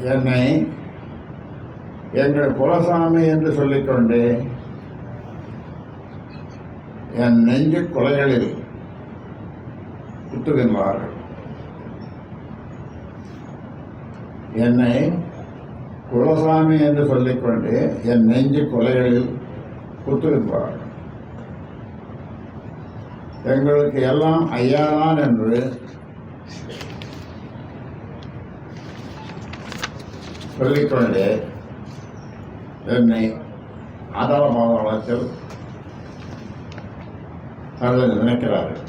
என்னை எங்கள் குலசாமி என்று சொல்லிக்கொண்டு என் நெஞ்சு குலைகளில் குத்துகின்றார்கள். என்னை குலசாமி என்று சொல்லிக்கொண்டு என் நெஞ்சு கொலைகளில் குத்துகின்றார்கள். எங்களுக்கு எல்லாம் ஐயாதான் என்று சொல்லிக்கொண்டு என்னை ஆதார மாதளத்தில் தள்ள நினைக்கிறார்கள்.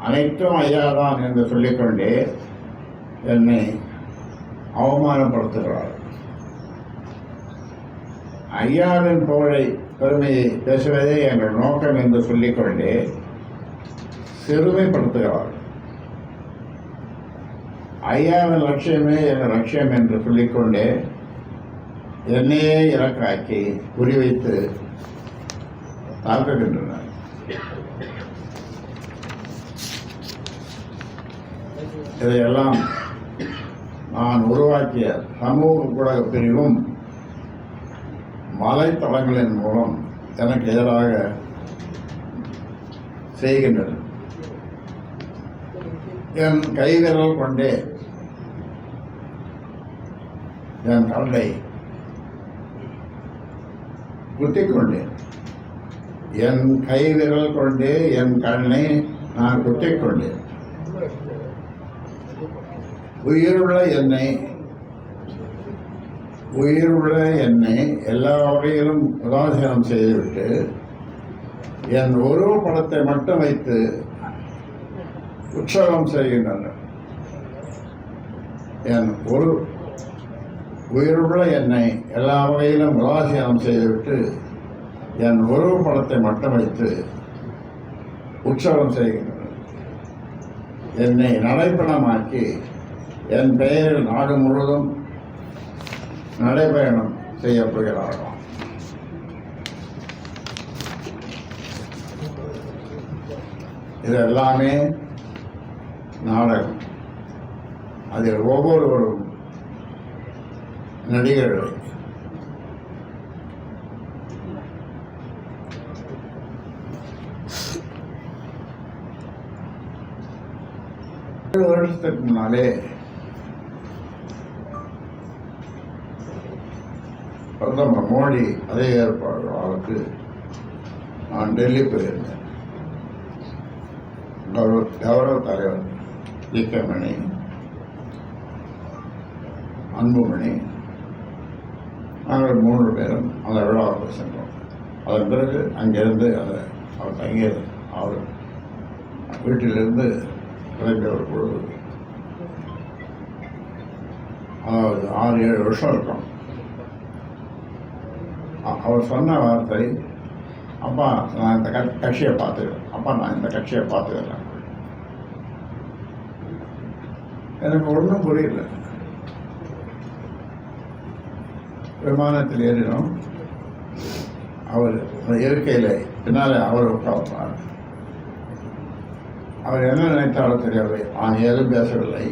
அனைத்தும் ஐயாதான் என்று சொல்லிக்கொண்டே என்னை அவமானப்படுத்துகிறார். ஐயாவின் புகழை பெருமையை பேசுவதே எங்கள் நோக்கம் என்று சொல்லிக்கொண்டே சிறுமைப்படுத்துகிறார்கள் ஐயாவின் லட்சியமே என் லட்சியம் என்று சொல்லிக்கொண்டே என்னையே இலக்காக்கி குறிவைத்து தாக்குகின்றனர். இதையெல்லாம் நான் உருவாக்கிய சமூக ஊடக பிரிவும் மலைத்தளங்களின் மூலம் எனக்கு எதிராக செய்கின்றன என் கைவிரல் கொண்டே. என் கல்லை குத்திக்கொண்டேன் என் கைவிரல் கொண்டே என் கண்ணை நான் குத்திக்கொண்டேன் உயிருள்ள என்னை உயிருள்ள என்னை எல்லா வகையிலும் உதாசீனம் செய்துவிட்டு என் ஒரு படத்தை மட்டும் வைத்து உற்சாகம் செய்கின்றனர் என் ஒரு உயிருள்ள என்னை எல்லா வகையிலும் உதாசீனம் செய்துவிட்டு என் உறவு படத்தை மட்டும் வைத்து உற்சவம் செய்கின்றனர் என்னை நடைப்பணமாக்கி என் பெயரில் நாடு முழுவதும் நடைபயணம் செய்யப்படுகிறார்கள் இதெல்லாமே இது எல்லாமே நாடகம் அதில் ஒவ்வொருவரும் நடிகர்கள் வருடத்துக்கு வருஷத்துக்கு முன்னாலே பிரதமர் மோடி அதே ஏற்பாடு நான் டெல்லி போயிருந்தேன். கௌரவ தலைவர். இயக்கமணி அன்புமணி. நாங்கள் மூன்று பேரும் அந்த விழாவுக்கு சென்றோம். அதன் பிறகு அங்கிருந்து அதை அவர் தங்கியது அவர் வீட்டிலிருந்து கிளம்பிய ஒரு குழு. அதாவது ஆறு ஏழு வருஷம் இருக்கும். அவர் சொன்ன வார்த்தை அப்பா நான் இந்த க கட்சியை பார்த்துக்கிறேன். அப்பா நான் இந்த கட்சியை பார்த்துக்கிறேன். எனக்கு ஒன்றும் புரியல. விமானத்தில் ஏறினோம். அவர் இயற்கையில் பின்னால் அவர் உட்கார்ந்தார் அவர் என்ன நினைத்தாரோ தெரியவில்லை நான் ஏதும் பேசவில்லை.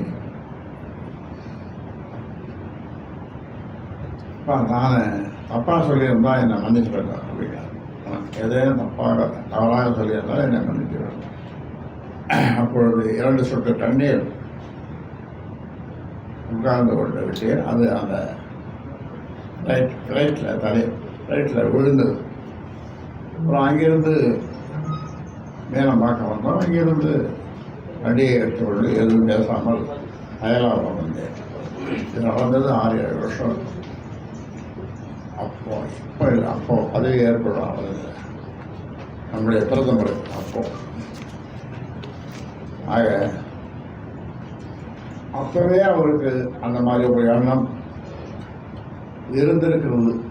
அப்பா நான் தப்பாக சொல்லியிருந்தால் என்னை மன்னிச்சுடுங்க அப்படின்னா. எதையும் தப்பாக தவறாக சொல்லியிருந்தால் என்னை மன்னிச்சுடுங்க அப்பொழுது இரண்டு சொட்டு தண்ணீர் உட்கார்ந்து கொண்டு விஷயம் அது அந்த ரைட் ரைட்டில் தலை ரைட்டில் விழுந்தது. அப்புறம் அங்கேருந்து மேலம் பார்க்க வந்தோம். அங்கேருந்து வண்டியை எடுத்துக்கொண்டு எதுவும் பேசாமல் அயலாபம் வந்தேன் இது நடந்தது ஆறு ஏழு வருஷம். அப்போ இப்போ இல்லை அப்போ பதவி ஏற்படும் நம்முடைய பிரதமர் அப்போ. ஆக அப்பவே அவருக்கு அந்த மாதிரி ஒரு எண்ணம் இருந்திருக்கிறது.